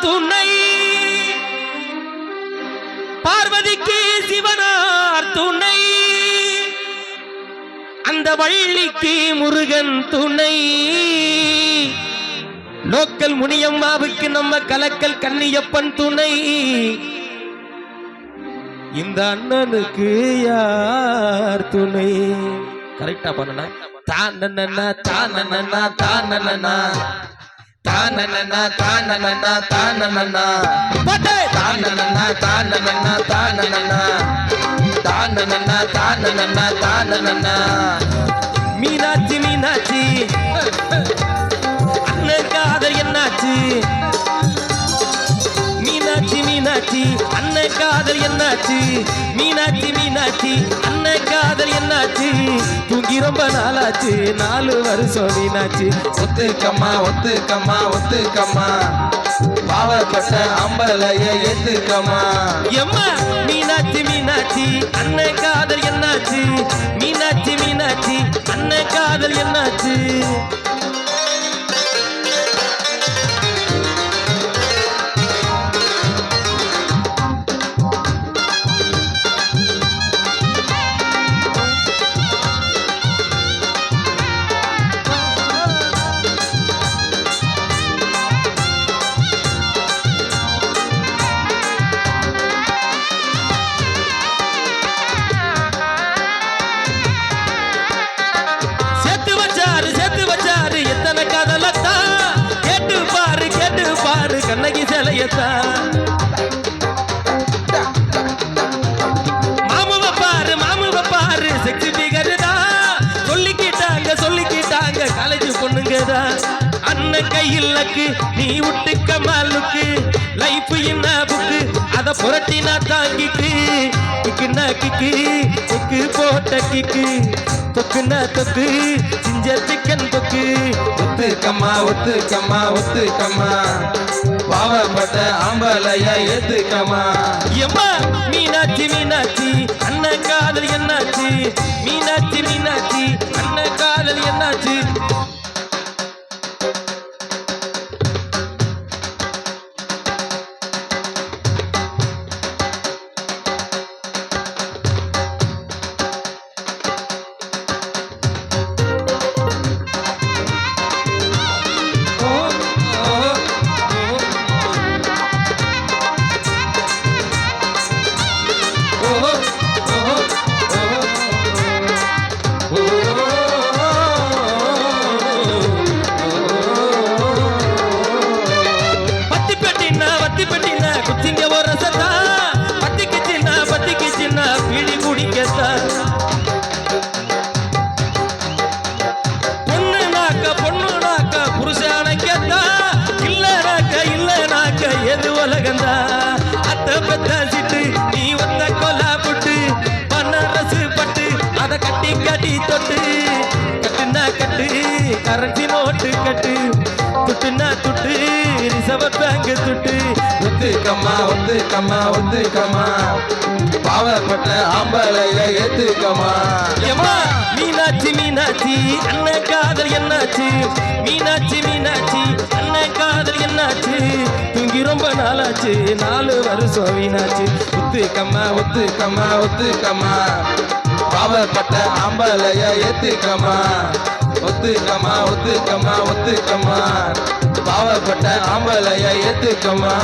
துணை. பார்வதிக்கு சிவனார் துணை. அந்த வள்ளிக்கு முருகன் துணை. லோக்கல் முனியம்மாவுக்கு நம்ம கலக்கல் கன்னியப்பன் துணை. இந்த அண்ணனுக்கு யார் துணை? கரெக்டா பண்ணனா தானனா தான் தானனா தானனா தானனா தானனா பாட்டு தானனா தானனா தானனா தானனா தானனா தானனா மீனாட்சி மீனாட்சி. அண்ணனுக்கு காதல் என்னாச்சு? மீனாட்சி மீனாட்சி. அண்ணன் காதல் என்னாச்சு? மீனாட்சி மீனாட்சி. அண்ணன் காதல் என்னாச்சு? ரொம்ப நாளாச்சு. நாலு வருஷம் வீணாச்சு. ஒத்துக்கம்மா ஒத்துக்கம்மா ஒத்துக்கம்மா. பாவப்பட்ட அம்பலைய ஏத்துக்கம்மா. எம்மா மீனாட்சி மீனாட்சி அண்ணன் காதல் என்னாச்சு? மீனாட்சி மீனாட்சி அண்ணன் காதல் என்னாச்சு? கண்ணகி மாமுவ பாரு மாமுவ பாரு செக்ஸி பிகர் தான் சொல்லிக்கிட்டாங்க சொல்லிக்கிட்டாங்க காலேஜ் பொண்ணுங்க தான் அண்ணன் கையில் நீ விட்டுக்க மாலுக்கு. லைஃப் என்ன புக்கு அத நான் தாங்கிட்டு கிக்குனா கிக்கு தொக்கு போட்ட கிக்கு. தொக்குனா தொக்கு சிஞ்ச சிக்கன் தொக்கு. ஒத்துக்கம்மா ஒத்து கம்மா பாவப்பட்ட ஆம்பளைய ஏத்துக்கமா? எம்மா மீனாட்சி மீனாட்சி அண்ணன் காதல் என்னாச்சு? மீனாட்சி மீனாட்சி கட்டு கரன்சி நோட்டு கட்டு. துட்டுனா துட்டு ரிசர்வ் பேங்க் துட்டு. ஒத்துக்கம்மா ஒத்து கம்மா பாவப்பட்ட ஆம்பளைய ஏத்துக்கம்மா எம்மா மீனாட்சி மீனாட்சி அண்ணன் காதல் என்னாச்சு? மீனாட்சி மீனாட்சி அண்ணன் காதல் என்னாச்சு? தூங்கி ரொம்ப நாளாச்சு நாலு வருஷம் வீணாச்சு. ஒத்துக்கம்மா ஒத்து கம்மா பாவப்பட்ட ஆம்பளைய ஏத்துக்கம்மா ஒத்துக்கம்மா ஒத்துக்கம்மா ஒத்துக்கம்மா. பாவப்பட்ட ஆம்பளைய ஏத்துக்கம்மா.